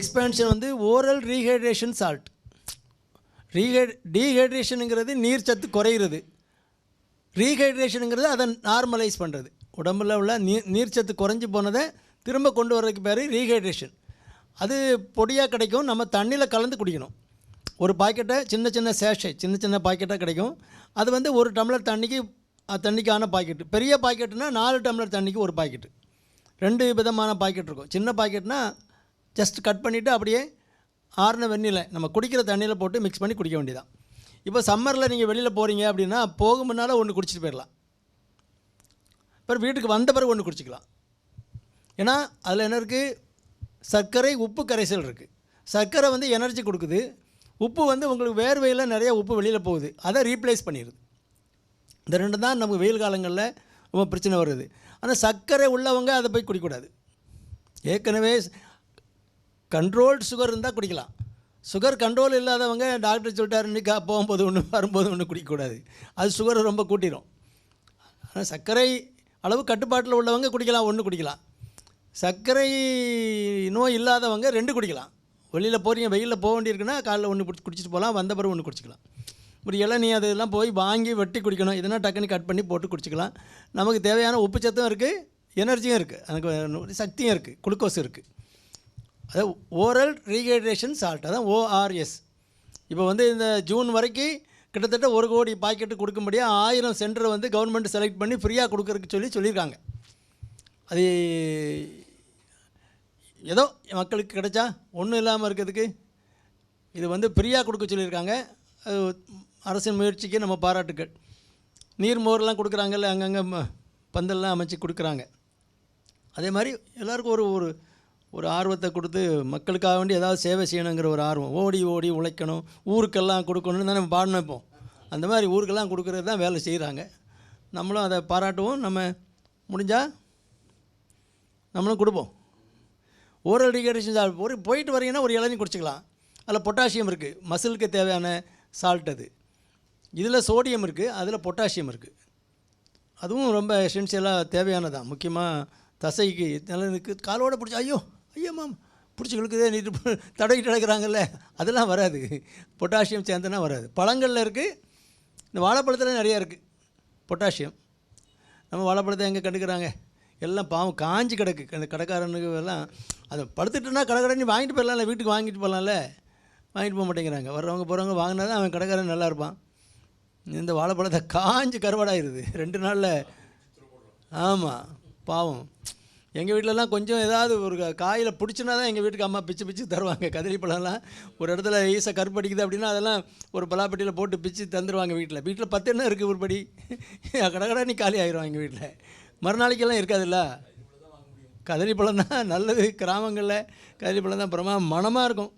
Expansion வந்து oral rehydration salt ரீஹைட் டீஹைட்ரேஷனுங்கிறது நீர் சத்து குறையிறது. ரீஹைட்ரேஷனுங்கிறது அதை நார்மலைஸ் பண்ணுறது உடம்புல உள்ள நீர் நீர்ச்சத்து குறைஞ்சி போனதை திரும்ப கொண்டு வர்றதுக்கு பேர் ரீஹைட்ரேஷன் அது பொடியாக கிடைக்கும் நம்ம தண்ணியில் கலந்து குடிக்கணும். ஒரு பாக்கெட்டை சின்ன சின்ன சேஷை சின்ன சின்ன பாக்கெட்டாக கிடைக்கும். அது வந்து ஒரு டம்ளர் தண்ணிக்கு தண்ணிக்கான பாக்கெட்டு. பெரிய பாக்கெட்டுனா நாலு டம்ளர் தண்ணிக்கு ஒரு பாக்கெட்டு. ரெண்டு விதமான பாக்கெட் இருக்கும். சின்ன பாக்கெட்னால் ஜஸ்ட் கட் பண்ணிவிட்டு அப்படியே ஆறுன வெந்நிலை நம்ம குடிக்கிற தண்ணியில் போட்டு மிக்ஸ் பண்ணி குடிக்க வேண்டியதான் இப்போ சம்மரில் நீங்கள் வெளியில் போகிறீங்க அப்படின்னா போகும் முன்னால் ஒன்று குடிச்சிட்டு போயிடலாம். அப்புறம் வீட்டுக்கு வந்த பிறகு ஒன்று குடிச்சிக்கலாம். ஏன்னா அதில் என்ன இருக்குது சர்க்கரை உப்பு கரைசல் இருக்குது சர்க்கரை வந்து எனர்ஜி கொடுக்குது. உப்பு வந்து உங்களுக்கு வேர்வையில் நிறைய உப்பு வெளியில் போகுது. அதை ரீப்ளேஸ் பண்ணிடுது. இந்த ரெண்டு தான் நமக்கு வெயில் காலங்களில் ரொம்ப பிரச்சனை வருது. ஆனால் சர்க்கரை உள்ளவங்க அதை போய் குடிக்கக்கூடாது. ஏற்கனவே கண்ட்ரோல்டு சுகர் இருந்தால் குடிக்கலாம். சுகர் கண்ட்ரோல் இல்லாதவங்க டாக்டர் சொல்லிட்டார் இன்னைக்கு போகும்போது ஒன்று வரும்போது ஒன்று குடிக்கக்கூடாது. அது சுகரை ரொம்ப கூட்டிடும் ஆனால் சர்க்கரை அளவு கட்டுப்பாட்டில் உள்ளவங்க குடிக்கலாம் ஒன்று குடிக்கலாம். சர்க்கரை நோய் இல்லாதவங்க ரெண்டு குடிக்கலாம். வெளியில் போகிறீங்க வெயிலில் போக வேண்டியிருக்குன்னா காலைல ஒன்று குடிச்சிட்டு போகலாம் வந்த பிறகு ஒன்று குடிச்சிக்கலாம். ஒரு இளநீ அதெல்லாம் போய் வாங்கி வெட்டி குடிக்கணும். இதெல்லாம் டக்குன்னு கட் பண்ணி போட்டு குடிச்சிக்கலாம். நமக்கு தேவையான உப்பு சத்தும் இருக்குது எனர்ஜியும் இருக்குது எனக்கு சக்தியும் இருக்குது குளுக்கோஸ் இருக்குது அதாவது ஓரல் ரீஹைட்ரேஷன் சால்ட் அதான் ஓஆர்எஸ் இப்போ வந்து இந்த ஜூன் வரைக்கும் கிட்டத்தட்ட ஒரு கோடி பாக்கெட்டு கொடுக்கும்படியாக ஆயிரம் சென்டரை வந்து கவர்மெண்ட் செலக்ட் பண்ணி ஃப்ரீயாக கொடுக்குறதுக்கு சொல்லி சொல்லியிருக்காங்க. அது ஏதோ மக்களுக்கு கிடைச்சா ஒன்றும் இல்லாமல் இருக்கிறதுக்கு இது வந்து ஃப்ரீயாக கொடுக்க சொல்லியிருக்காங்க. அது அரசின் முயற்சிக்கு நம்ம பாராட்டுக்கள். நீர் மோர்லாம் கொடுக்குறாங்கல்ல அங்கங்கே ம- பந்தல்லாம் அமைச்சு கொடுக்குறாங்க. அதே மாதிரி எல்லாருக்கும் ஒரு ஒரு ஒரு ஆர்வத்தை கொடுத்து மக்களுக்காக வேண்டி ஏதாவது சேவை செய்யணுங்கிற ஒரு ஆர்வம். ஓடி ஓடி உழைக்கணும். ஊருக்கெல்லாம் கொடுக்கணும்னு தான் நம்ம பாடணும் இப்போ. அந்த மாதிரி ஊருக்கெல்லாம் கொடுக்குறது தான் வேலை செய்கிறாங்க நம்மளும் அதை பாராட்டுவோம். நம்ம முடிஞ்சால் நம்மளும் கொடுப்போம். ஓரல் டீஹைட்ரேஷன் சால்ட் ஒரு போயிட்டு வரீங்கன்னா ஒரு இளநீ குடிச்சிக்கலாம். அதில் பொட்டாசியம் இருக்குது மசிலுக்கு தேவையான சால்ட் அது. இதில் சோடியம் இருக்குது அதில் பொட்டாசியம் இருக்குது அதுவும் ரொம்ப எசென்ஷியலாக தேவையானதான் முக்கியமாக தசைக்கு நல்லதுக்கு காலோட பிடிச்சி ஐயோ ஐயா மாம் பிடிச்சி இழுக்குதே நீட்டு தடவிட்டு நடக்கிறாங்கல்ல அதெல்லாம் வராது. பொட்டாசியம் சேர்ந்தனா வராது. பழங்களில் இருக்குது இந்த வாழைப்பழத்தில் நிறையா இருக்குது பொட்டாசியம். நம்ம வாழைப்பழத்தை எங்கே கண்டுக்கிறாங்க? எல்லாம் பாவம் காஞ்சி கிடக்கு. அந்த கடைக்காரனுக்கு எல்லாம் அதை படுத்துட்டுனா கடைக்காரன் வாங்கிட்டு போயிடலாம்ல வீட்டுக்கு வாங்கிட்டு போகலாம்ல. வாங்கிட்டு போக மாட்டேங்கிறாங்க. வர்றவங்க போகிறவங்க வாங்கினா தான் அவன் கடைக்காரன் நல்லா இருப்பான். இந்த வாழைப்பழத்தை காஞ்சி கருவாடாயிருது. ரெண்டு நாளில் ஆமாம் பாவம். எங்கள் வீட்டிலலாம் கொஞ்சம் ஏதாவது ஒரு காயில் பிடிச்சினா தான் எங்கள் வீட்டுக்கு அம்மா பிச்சு பிச்சு தருவாங்க. கதிரி பழம்லாம் ஒரு இடத்துல ஈஸாக கருப்படிக்குது அப்படின்னா அதெல்லாம் ஒரு பலாப்பட்டியில் போட்டு பிச்சு தந்துடுவாங்க வீட்டில் வீட்டில் பத்து என்ன இருக்குது ஒரு படி நீ காலி ஆயிரும் எங்கள் வீட்டில் மறுநாளைக்கெல்லாம் இருக்காதுல்ல? கதலி பழம் தான் நல்லது. கிராமங்களில் கதலி பழம் தான் பிரமா மணமாக இருக்கும்.